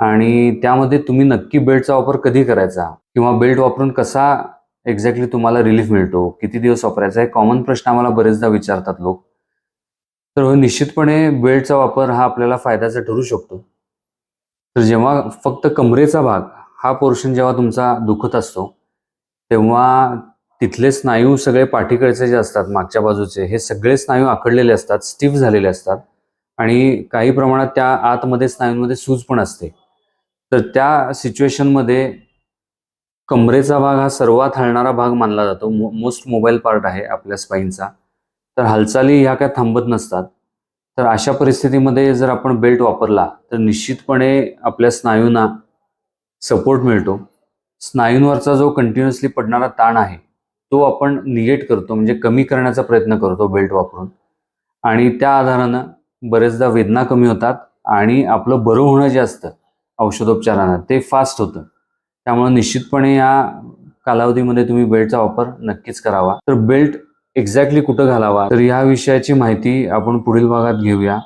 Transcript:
आणि त्यामध्ये तुम्ही नक्की बेल्टचा वापर कधी करायचा? किंवा बेल्ट वापरून कसा एक्झॅक्टली तुम्हाला रिलीफ मिळतो? किती दिवस वापरायचा? हे कॉमन प्रश्न आम्हाला बरेचदा विचारतात लोक. तर हो, निश्चितपणे बेल्टचा वापर हा आपल्याला फायद्याचा ठरू शकतो. तर जेव्हा फक्त कमरेचा भाग हा पोर्शन जेव्हा तुमचा दुखत असतो तेव्हा तिथले स्नायू सगळे पाठीकडचे जे असतात मागच्या बाजूचे हे सगळे स्नायू आखडलेले असतात स्टिफ झालेले असतात. आणि काही प्रमाणात त्या आतमध्ये स्नायूंमध्ये सूज पण असते. तर त्या सिच्युएशनमध्ये कमरेचा भाग हा सर्वात हलणारा भाग मानला जातो. मोस्ट मोबाईल पार्ट आहे आपल्या स्पाईनचा. तर हालचाली ह्या काय थांबत नसतात. तर अशा परिस्थितीमध्ये जर आपण बेल्ट वापरला तर निश्चितपणे आपल्या स्नायूंना सपोर्ट मिळतो. स्नायूंवरचा जो कंटिन्युअसली पडणारा ताण आहे तो आपण निगेट करतो म्हणजे कमी करण्याचा प्रयत्न करतो बेल्ट वापरून. आणि त्या आधारानं बरेचदा वेदना कमी होतात आणि आपलं बरं होणं जे असतं औषधोपचारानं. ते फास्ट होतं. त्यामुळे निश्चितपणे या कालावधीमध्ये तुम्ही बेल्टचा वापर नक्कीच करावा. तर बेल्ट एक्झॅक्टली कुठं घालावा? तर या विषयाची माहिती आपण पुढील भागात घेऊया.